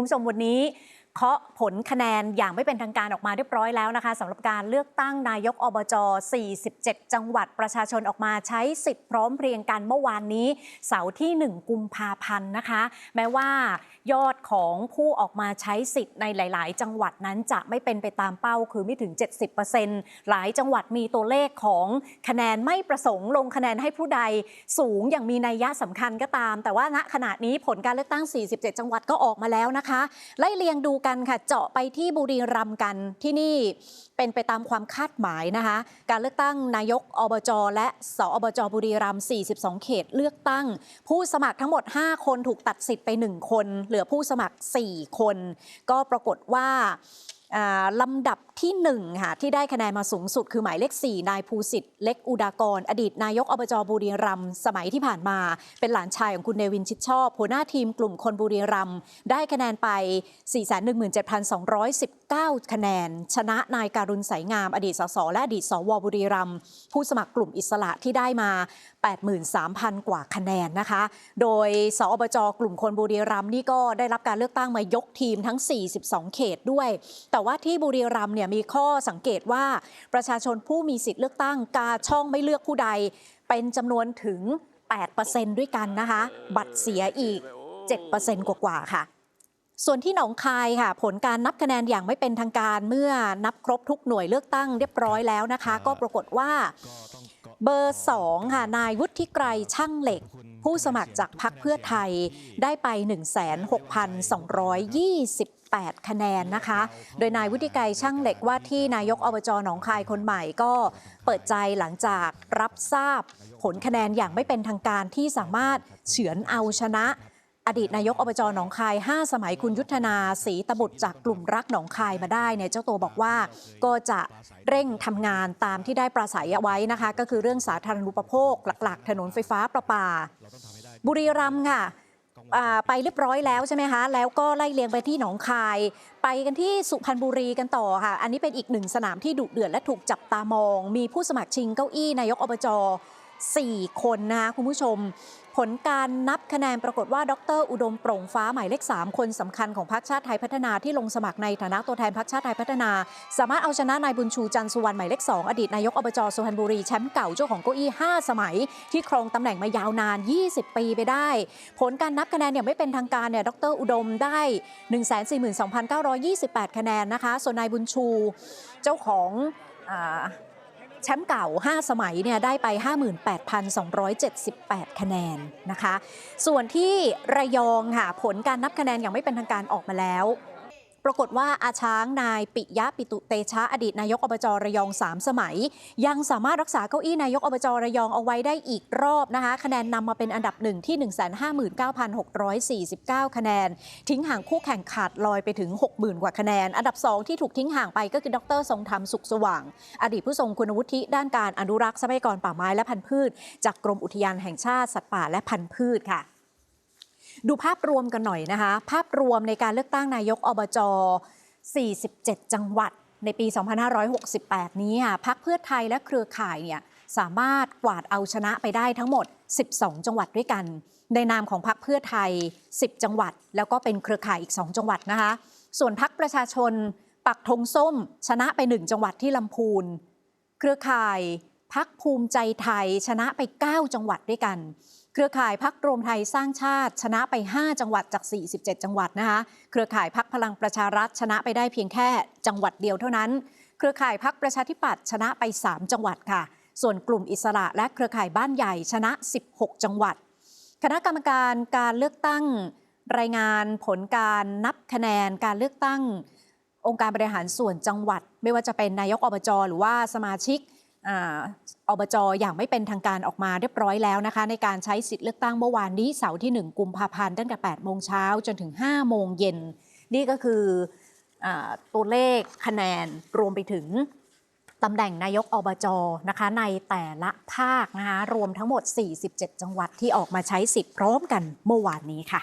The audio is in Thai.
คุณผู้ชมวันนี้ เคาะผลคะแนนอย่างไม่เป็นทางการออกมาเรียบร้อยแล้วนะคะสำหรับการเลือกตั้งนายกอบจ 47 จังหวัดประชาชนออกมาใช้สิทธิ์พร้อมเพรียงกันเมื่อวานนี้ เสาร์ที่ 1 กุมภาพันธ์นะคะ แม้ว่ายอดของผู้ออกมาใช้สิทธิ์ในหลาย ๆ จังหวัดนั้นจะไม่เป็นไปตามเป้าคือไม่ถึง 70%หลายจังหวัดมีตัวเลขของคะแนนไม่ประสงค์ลงคะแนนให้ผู้ใดสูงอย่างมีนัยยะสำคัญก็ตาม แต่ว่าณขณะนี้ผลการเลือกตั้ง 47 จังหวัดก็ออกมาแล้วนะคะไล่เรียงดูกันค่ะเจาะไปที่บุรีรัมย์กันที่นี่เป็นไปตามความคาดหมายนะคะ การเลือกตั้งนายกอบจและสอบจบุรีรัมย์42 เขตเลือกตั้ง ผู้สมัครทั้งหมด 5 คนถูกตัดสิทธิ์ไป 1 คน เหลือผู้สมัคร 4 คน ก็ปรากฏว่าอ่าลำดับ ที่1ค่ะที่ได้คะแนนมาสูงสุดคือหมายเลข 4 นายภูสิทธิ์เล็กอุดากร อดีตนายกอบจบุรีรัมย์สมัยที่ผ่านมา เป็นหลานชายของคุณเนวินชิดชอบหัวหน้าทีมกลุ่มคนบุรีรัมย์ได้คะแนนไป 417,219 คะแนน ชนะนายการุณสายงาม อดีตสสและอดีตสวบุรีรัมย์ผู้สมัครกลุ่มอิสระที่ได้มา 83,000 กว่าคะแนนนะคะ โดยสอบจกลุ่มคนบุรีรัมย์นี่ก็ได้รับการเลือกตั้งมายกทีมทั้ง 42 เขตด้วย แต่ว่าที่บุรีรัมย์เนี่ยมีข้อสังเกตว่าประชาชนผู้มีสิทธิ์เลือกตั้งกาช่องไม่เลือกผู้ใด เป็นจำนวนถึง 8%ด้วยกันนะคะ บัตรเสียอีก 7%กว่าๆค่ะส่วนที่หนองคายค่ะ ผลการนับคะแนนอย่างไม่เป็นทางการเมื่อนับครบทุกหน่วยเลือกตั้งเรียบร้อยแล้วนะคะ ก็ปรากฏว่า เบอร์2ค่ะนายวุฒิไกรช่างเหล็ก ผู้สมัครจากพรรคเพื่อไทยได้ไป 16,228 คะแนนนะคะ โดยนายวุฒิไกรช่างเหล็กว่าที่นายกอบจหนองคายคนใหม่ก็เปิดใจหลังจากรับทราบ ผลคะแนนอย่างไม่เป็นทางการที่สามารถเฉือนเอาชนะ อดีตนายกอบจหนองคาย 5 สมัยคุณยุทธนาศรีตบุตรจากกลุ่มรักหนองคายมาได้เนี่ยเจ้าตัวบอกว่าก็จะเร่งทำงานตามที่ได้ประสัยเอาไว้นะคะ ก็คือเรื่องสาธารณูปโภค หลัก ๆ ถนนไฟฟ้าประปา บุรีรัมย์ค่ะอ่า ไปเรียบร้อยแล้วใช่ไหมคะ แล้วก็ไล่เลียงไปที่หนองคาย ไปกันที่สุพรรณบุรีกันต่อค่ะ อันนี้เป็นอีกหนึ่งสนามที่ดุเดือดและถูกจับตามอง มีผู้สมัครชิงเก้าอี้นายกอบจ 4 คนนะคะคุณผู้ชม ผลการนับคะแนนปรากฏว่าดร อุดมโปร่งฟ้าหมายเลข 3 คนสำคัญของพรรคชาติไทยพัฒนาที่ลงสมัครในฐานะตัวแทนพรรคชาติไทยพัฒนา สามารถเอาชนะนายบุญชูจันทร์สุวรรณหมายเลข 2 อดีตนายกอบจสุพรรณบุรีแชมป์เก่าเจ้าของเก้าอี้ 5 สมัย ที่ครองตำแหน่งมายาวนาน 20 ปีไปได้ ผลการนับคะแนนอย่างไม่เป็นทางการเนี่ยดร อุดมได้ 142,928 คะแนนนะคะส่วนนายบุญชูเจ้าของอ่า แชมป์เก่า 5 สมัยเนี่ยได้ไป 58,278 คะแนนนะคะ ส่วนที่ระยองค่ะผลการนับคะแนนอย่างไม่เป็นทางการออกมาแล้ว ปรากฏว่าอาช้างนายปิยะปิตุเตชะอดีตนายกอบจระยอง 3 สมัย ยังสามารถรักษาเก้าอี้นายกอบจระยองเอาไว้ได้อีกรอบนะคะ คะแนนนำมาเป็นอันดับหนึ่งที่ 159,649 คะแนน ทิ้งห่างคู่แข่งขาดลอยไปถึง 60,000 กว่าคะแนน อันดับ 2 ที่ถูกทิ้งห่างไปก็คือดรทรงธรรมสุขสว่าง อดีตผู้ทรงคุณวุฒิด้านการอนุรักษ์ทรัพยากรป่าไม้และพันธุ์พืช จากกรมอุทยานแห่งชาติสัตว์ป่าและพันธุ์พืชค่ะ ดูภาพรวมกันหน่อยนะคะ ภาพรวมในการเลือกตั้งนายกอบจ 47 จังหวัดในปี 2568 นี้ค่ะพักเพื่อไทยและเครือข่ายเนี่ยสามารถกวาดเอาชนะไปได้ทั้งหมด 12 จังหวัดด้วยกัน ในนามของพักเพื่อไทย 10 จังหวัด แล้วก็เป็นเครือข่ายอีก 2 จังหวัดนะคะ ส่วนพักประชาชนปักธงส้ม ชนะไป 1 จังหวัดที่ลำพูน เครือข่าย พักภูมิใจไทยชนะไป 9 จังหวัดด้วยกัน เครือข่ายพักรวมไทยสร้างชาติ ชนะไป 5 จังหวัดจาก 47 จังหวัดนะคะ เครือข่ายพักพลังประชารัฐชนะไปได้เพียงแค่จังหวัดเดียวเท่านั้น เครือข่ายพักประชาธิปัตย์ชนะไป 3 จังหวัดค่ะ ส่วนกลุ่มอิสระและเครือข่ายบ้านใหญ่ชนะ 16 จังหวัด คณะกรรมการการเลือกตั้งรายงานผลการนับคะแนนการเลือกตั้ง องค์การบริหารส่วนจังหวัด ไม่ว่าจะเป็นนายกอบจหรือว่าสมาชิก อบจอย่างไม่เป็นทางการออกมาเรียบร้อยแล้วนะคะ ในการใช้สิทธิ์เลือกตั้งเมื่อวานนี้เสาร์ที่ 1 กุมภาพันธ์ตั้งแต่8โมงเช้าจนถึง 5 โมงเย็น นี่ก็คืออตัวเลขคะแนนรวมไปถึงตำแหน่งนายกอบจนะคะ ในแต่ละภาคนะคะรวมทั้งหมด 47 จังหวัดที่ออกมาใช้สิทธิ์พร้อมกันเมื่อวานนี้ค่ะ